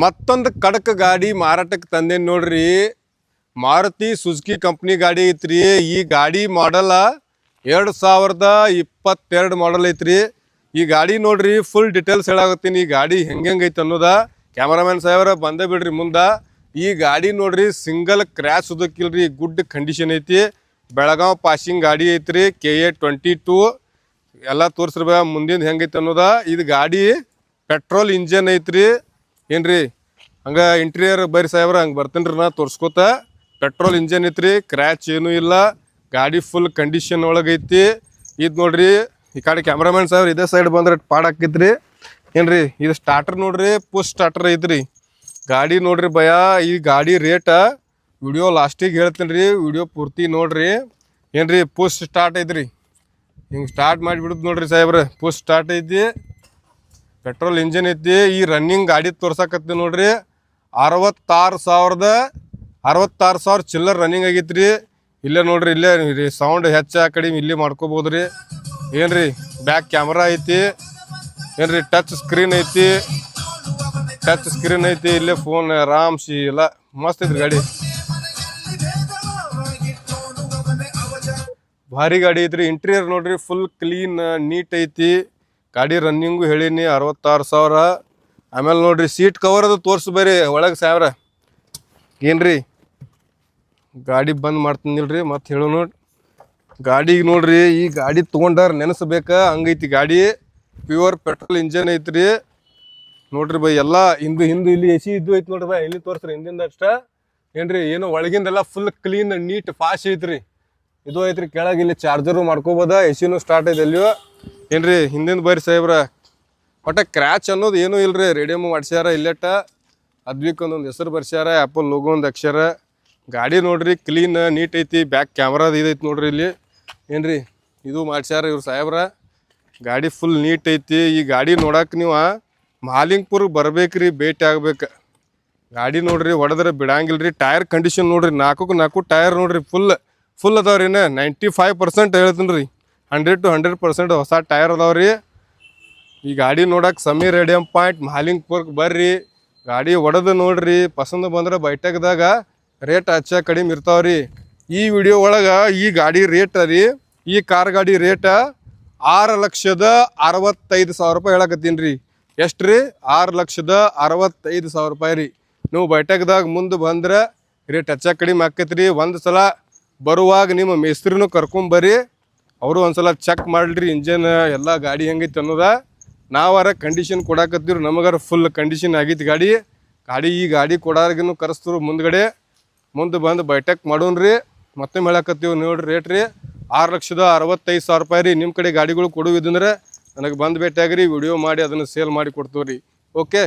ಮತ್ತೊಂದು ಕಡಕ್ ಗಾಡಿ ಮಾರಾಟಕ್ಕೆ ತಂದೇನಿ ನೋಡ್ರಿ. ಮಾರುತಿ ಸುಜುಕಿ ಕಂಪ್ನಿ ಗಾಡಿ ಐತ್ರಿ. ಈ ಗಾಡಿ ಮಾಡಲ ಎರಡು ಸಾವಿರದ ಇಪ್ಪತ್ತೆರಡು ಮಾಡಲ್ ಐತ್ರಿ. ಈ ಗಾಡಿ ನೋಡ್ರಿ ಫುಲ್ ಡೀಟೇಲ್ಸ್ ಹೇಳಾಗತ್ತೀನಿ ಈ ಗಾಡಿ ಹೆಂಗೆ ಐತೆ ಅನ್ನೋದ ಕ್ಯಾಮರಾಮ್ಯಾನ್ ಸಾಹೇಬ್ರ ಬಂದೇ ಬಿಡ್ರಿ ಮುಂದ. ಈ ಗಾಡಿ ನೋಡ್ರಿ ಸಿಂಗಲ್ ಕ್ರ್ಯಾಶ್ ಉದಕ್ಕಿಲ್ರಿ ಗುಡ್ ಕಂಡೀಷನ್ ಐತಿ. ಬೆಳಗಾವ್ ಪಾಸಿಂಗ್ ಗಾಡಿ ಐತ್ರಿ ಕೆ ಎ ಟ್ವೆಂಟಿ ಟೂ ಎಲ್ಲ ತೋರಿಸ್ರಿ ಮುಂದಿನ ಹೆಂಗೈತೆ ಅನ್ನೋದ. ಇದು ಗಾಡಿ ಪೆಟ್ರೋಲ್ ಇಂಜನ್ ಐತ್ರಿ. ಏನ್ರಿ? ಹಂಗ ಇಂಟೀರಿಯರ್ ಬರ್ರಿ ಸಾಹೇಬ್ರ ಹಂಗೆ ಬರ್ತೀನಿ ನಾ ತೋರ್ಸ್ಕೊತ. ಪೆಟ್ರೋಲ್ ಇಂಜನ್ ಐತ್ರಿ ಕ್ರ್ಯಾಚ್ ಏನೂ ಇಲ್ಲ. ಗಾಡಿ ಫುಲ್ ಕಂಡೀಷನ್ ಒಳಗೈತಿ ಇದು ನೋಡ್ರಿ, ಈ ಕಡೆ ಕ್ಯಾಮ್ರಾಮನ್ ಸಾಹೇಬ್ರ ಇದೇ ಸೈಡ್ ಬಂದ್ರೆ ಪಾಡ್ ಹಾಕಿದ್ರಿ. ಏನ್ರಿ, ಇದು ಸ್ಟಾರ್ಟರ್ ನೋಡ್ರಿ ಪುಷ್ ಸ್ಟಾರ್ಟರ್ ಐತ್ರಿ. ಗಾಡಿ ನೋಡ್ರಿ ಭಯ, ಈ ಗಾಡಿ ರೇಟ ವಿಡಿಯೋ ಲಾಸ್ಟಿಗೆ ಹೇಳ್ತೀನಿ ರೀ ವಿಡಿಯೋ ಪೂರ್ತಿ ನೋಡ್ರಿ. ಏನ್ರಿ ಪುಷ್ ಸ್ಟಾರ್ಟ್ ಐತ್ರಿ. ಹಿಂಗೆ ಸ್ಟಾರ್ಟ್ ಮಾಡಿಬಿಡುದು ನೋಡ್ರಿ ಸಾಹೇಬ್ರ ಪುಷ್ ಸ್ಟಾರ್ಟ್ ಐತಿ. ಪೆಟ್ರೋಲ್ ಇಂಜಿನ್ ಐತಿ, ಈ ರನ್ನಿಂಗ್ ಗಾಡಿ ತೋರ್ಸಕತ್ತಿ ನೋಡ್ರಿ. ಅರವತ್ತಾರು ಸಾವಿರದ, ಅರವತ್ತಾರು ಸಾವಿರ ಚಿಲ್ಲರ್ ರನ್ನಿಂಗ್ ಆಗೈತ್ರಿ. ಇಲ್ಲೇ ನೋಡ್ರಿ, ಇಲ್ಲೇ ರೀ ಸೌಂಡ್ ಹೆಚ್ಚ ಕಡಿಮೆ ಇಲ್ಲಿ ಮಾಡ್ಕೋಬೋದ್ರಿ. ಏನ್ರಿ ಬ್ಯಾಕ್ ಕ್ಯಾಮ್ರಾ ಐತಿ. ಏನ್ರಿ ಟಚ್ ಸ್ಕ್ರೀನ್ ಐತಿ. ಟಚ್ ಸ್ಕ್ರೀನ್ ಐತಿ, ಇಲ್ಲೇ ಫೋನ್ ಆರಾಮ್ಸಿ ಎಲ್ಲ ಮಸ್ತ್ ಐತ್ರಿ ಗಾಡಿ. ಭಾರಿ ಗಾಡಿ ಐತ್ರಿ. ಇಂಟೀರಿಯರ್ ನೋಡ್ರಿ ಫುಲ್ ಕ್ಲೀನ್ ನೀಟ್ ಐತಿ. ಗಾಡಿ ರನ್ನಿಂಗು ಹೇಳೀನಿ ಅರವತ್ತಾರು ಸಾವಿರ. ಆಮೇಲೆ ನೋಡ್ರಿ ಸೀಟ್ ಕವರ್ ಅದು ತೋರಿಸ್ ಬೇರೆ ಒಳಗೆ ಸಾವಿರ ಏನ್ರಿ? ಗಾಡಿ ಬಂದ್ ಮಾಡ್ತೀನಿಲ್ರಿ, ಮತ್ತೆ ಹೇಳು ನೋಡಿ. ಗಾಡಿಗೆ ನೋಡ್ರಿ, ಈ ಗಾಡಿ ತೊಗೊಂಡಾರ ನೆನೆಸ್ಬೇಕ, ಹಂಗೈತಿ ಗಾಡಿ. ಪ್ಯೂರ್ ಪೆಟ್ರೋಲ್ ಇಂಜನ್ ಐತ್ರಿ. ನೋಡ್ರಿ ಬೈ, ಎಲ್ಲ ಹಿಂದೆ ಹಿಂದೆ ಇಲ್ಲಿ ಎಸಿ ಇದ್ದು ಐತಿ ನೋಡ್ರಿ ಬಾ, ಇಲ್ಲಿ ತೋರಿಸ್ರಿ ಹಿಂದಿಂದ ಅಷ್ಟ. ಏನ್ರಿ, ಏನು ಒಳಗಿಂದೆಲ್ಲ ಫುಲ್ ಕ್ಲೀನ್ ನೀಟ್ ಫಾಸ್ಟ್ ಐತ್ರಿ. ಇದು ಐತ್ರಿ, ಕೆಳಗೆ ಇಲ್ಲಿ ಚಾರ್ಜರು ಮಾಡ್ಕೋಬೋದ, ಎಸಿನೂ ಸ್ಟಾರ್ಟ್ ಐತೆ ಎಲ್ಲಿಯೋ ಏನ್ರಿ ಹಿಂದಿನ ಬರ್ರಿ ಸಾಹೇಬ್ರ. ಒಟ್ಟ ಕ್ರ್ಯಾಚ್ ಅನ್ನೋದು ಏನೂ ಇಲ್ರಿ ರೇಡಿಯಮ್ ಮಾಡಿಸ್ಯಾರ ಇಲ್ಲೆಟ್ಟ. ಅದ್ವಿಕ್ ಒಂದೊಂದು ಹೆಸರು ಬರ್ಸ್ಯಾರ ಆ್ಯಪಲ್ ಲೋಗೋ ಒಂದು ಅಕ್ಷರ ಗಾಡಿ ನೋಡ್ರಿ ಕ್ಲೀನ್ ನೀಟ್ ಐತಿ ಬ್ಯಾಕ್ ಕ್ಯಾಮ್ರಾದ ಇದೈತಿ ನೋಡ್ರಿ ಇಲ್ಲಿ. ಏನ್ರಿ, ಇದು ಮಾಡ್ಸ್ಯಾರ ಇವ್ರು ಸಾಹೇಬ್ರ. ಗಾಡಿ ಫುಲ್ ನೀಟ್ ಐತಿ. ಈ ಗಾಡಿ ನೋಡಕ್ಕೆ ನೀವು ಮಾಲಿಂಗ್ಪುರ್ ಬರ್ಬೇಕ್ರಿ, ಭೇಟಿ ಆಗ್ಬೇಕು. ಗಾಡಿ ನೋಡ್ರಿ, ಹೊಡೆದ್ರೆ ಬಿಡಂಗಿಲ್ರಿ. ಟೈರ್ ಕಂಡೀಷನ್ ನೋಡ್ರಿ ನಾಲ್ಕು ನಾಲ್ಕು ಟೈರ್ ನೋಡ್ರಿ ಫುಲ್ ಫುಲ್ ಅದಾವ್ರಿ ನೈಂಟಿ ಫೈವ್ ಪರ್ಸೆಂಟ್ ಹೇಳ್ತೀನಿ ರೀ ಹಂಡ್ರೆಡ್ ಟು ಹಂಡ್ರೆಡ್ ಪರ್ಸೆಂಟ್ ಹೊಸ ಟೈರ್ ರೀ. ಈ ಗಾಡಿ ನೋಡಕ್ಕೆ ಸಮೀರ್ ರೇಡಿಯಂ ಪಾಯಿಂಟ್ ಮಾಲಿಂಗ್ಪುರ್ಕ್ ಬರ್ರಿ. ಗಾಡಿ ಒಡೆದು ನೋಡ್ರಿ. ಪಸಂದ್ ಬಂದ್ರೆ ಬೈಟಕ್ದಾಗ ರೇಟ್ ಹಚ್ಚ ಕಡಿಮೆ ಇರ್ತಾವ್ರಿ ಈ ವಿಡಿಯೋ ಒಳಗೆ ಈ ಗಾಡಿ ರೇಟ್ ರೀ. ಈ ಕಾರ್ ಗಾಡಿ ರೇಟ ಆರು ಲಕ್ಷದ ಅರವತ್ತೈದು ಸಾವಿರ ರೂಪಾಯಿ ಹೇಳಕತ್ತೀನಿ ರೀ. ಎಷ್ಟು ರೀ? ಆರು ಲಕ್ಷದ ಅರವತ್ತೈದು ಸಾವಿರ ರೂಪಾಯಿ ರೀ. ನೀವು ಬೈಟಕ್ದಾಗ ಮುಂದೆ ಬಂದ್ರೆ ರೇಟ್ ಹಚ್ಚ ಕಡಿಮೆ ಆಕೈತಿ ರೀ ಒಂದು ಸಲ ಬರುವಾಗ ನಿಮ್ಮ ಮೇಸ್ತ್ರಿನೂ ಕರ್ಕೊಂಬರ್ರಿ ಅವರು ಒಂದ್ಸಲ ಚೆಕ್ ಮಾಡ್ರಿ ಇಂಜನ್ ಎಲ್ಲ ಗಾಡಿ ಹೆಂಗೈತೆ ಅನ್ನೋದ. ನಾವಾರ ಕಂಡೀಷನ್ ಕೊಡಾಕತ್ತೀವಿ ನಮಗಾರ ಫುಲ್ ಕಂಡೀಷನ್ ಆಗೈತಿ ಗಾಡಿ. ಗಾಡಿ ಈ ಗಾಡಿ ಕೊಡಾರ್ಗಿನೂ ಕರೆಸ್ತರು ಮುಂದ್ಗಡೆ. ಮುಂದೆ ಬಂದು ಬೈಟಕ್ ಮಾಡೋನ್ರಿ ಮತ್ತೆ ಹೇಳಕತ್ತೀವಿ ನೋಡ್ರಿ ರೇಟ್ ರೀ. ಆರು ಲಕ್ಷದ ಅರವತ್ತೈದು ಸಾವಿರ ರೂಪಾಯಿ ರೀ ನಿಮ್ಮ ಕಡೆ ಗಾಡಿಗಳು ಕೊಡುವಿದಂದ್ರೆ ನನಗೆ ಬಂದು ಭೇಟಿಯಾಗ್ರಿ ವಿಡಿಯೋ ಮಾಡಿ ಅದನ್ನು ಸೇಲ್ ಮಾಡಿ ಕೊಡ್ತೀವಿ ರೀ ಓಕೆ